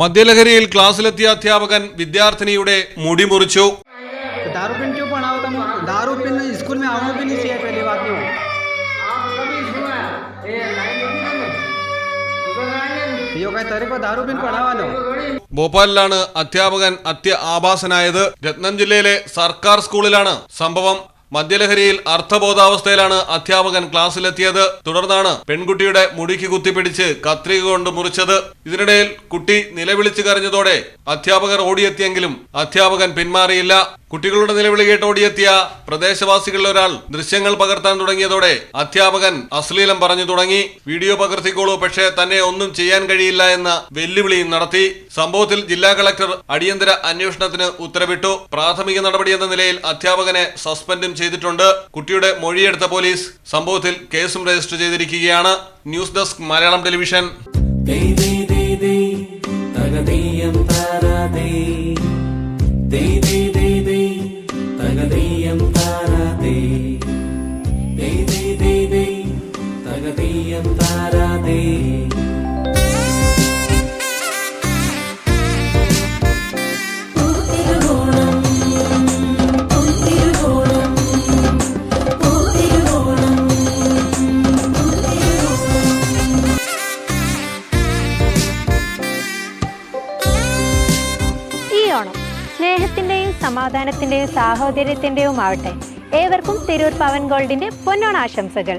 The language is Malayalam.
മദ്യലഹരിയിൽ ക്ലാസ്സിലെത്തിയ അധ്യാപകൻ വിദ്യാർത്ഥിനിയുടെ മുടി മുറിച്ചു तो दारू पीने क्यों पढ़ाओ तुम दारू पीने स्कूल में आना भी नहीं चाहिए पहली बात तो आप कभी सुना ये लाइन लिखी तुमने तो गाने यो कहीं तेरे को दारू पीने पढ़ावा लो ഭോപ്പാലിലാണ് അധ്യാപകൻ അത്യ ആഭാസനായത് രത്നം ജില്ലയിലെ സർക്കാർ സ്കൂളിലാണ് സംഭവം മദ്യലഹരിയിൽ അർത്ഥബോധാവസ്ഥയിലാണ് അധ്യാപകൻ ക്ലാസ്സിലെത്തിയത്. തുടർന്നാണ് പെൺകുട്ടിയുടെ മുടിക്ക് കുത്തിപ്പിടിച്ച് കത്രിക കൊണ്ട് മുറിച്ചത്. ഇതിനിടയിൽ കുട്ടി നിലവിളിച്ചു കരഞ്ഞതോടെ അധ്യാപകർ ഓടിയെത്തിയെങ്കിലും അധ്യാപകൻ പിന്മാറിയില്ല. കുട്ടികളുടെ നിലവിളി കേട്ട് ഓടിയെത്തിയ പ്രദേശവാസികളിൽ ഒരാൾ ദൃശ്യങ്ങൾ പകർത്താൻ തുടങ്ങിയതോടെ അധ്യാപകൻ അശ്ലീലം പറഞ്ഞു തുടങ്ങി. വീഡിയോ പകർത്തിക്കോളൂ പക്ഷേ തന്നെ ഒന്നും ചെയ്യാൻ കഴിയില്ല എന്ന വെല്ലുവിളിയും നടത്തി. സംഭവത്തിൽ ജില്ലാ കളക്ടർ അടിയന്തര അന്വേഷണത്തിന് ഉത്തരവിട്ടു. പ്രാഥമിക നടപടി എന്ന നിലയിൽ അധ്യാപകനെ സസ്പെൻഡും ചെയ്തിട്ടുണ്ട്. കുട്ടിയുടെ മൊഴിയെടുത്ത പോലീസ് സംഭവത്തിൽ കേസും രജിസ്റ്റർ ചെയ്തിരിക്കുകയാണ്. News desk Malayalam television. തകതീയം താരാതേ. സ്നേഹത്തിന്റെയും സമാധാനത്തിന്റെയും സാഹോദര്യത്തിന്റെയും ആവട്ടെ. ഏവർക്കും തിരൂർ പവൻ ഗോൾഡിന്റെ പൊന്നോണ ആശംസകൾ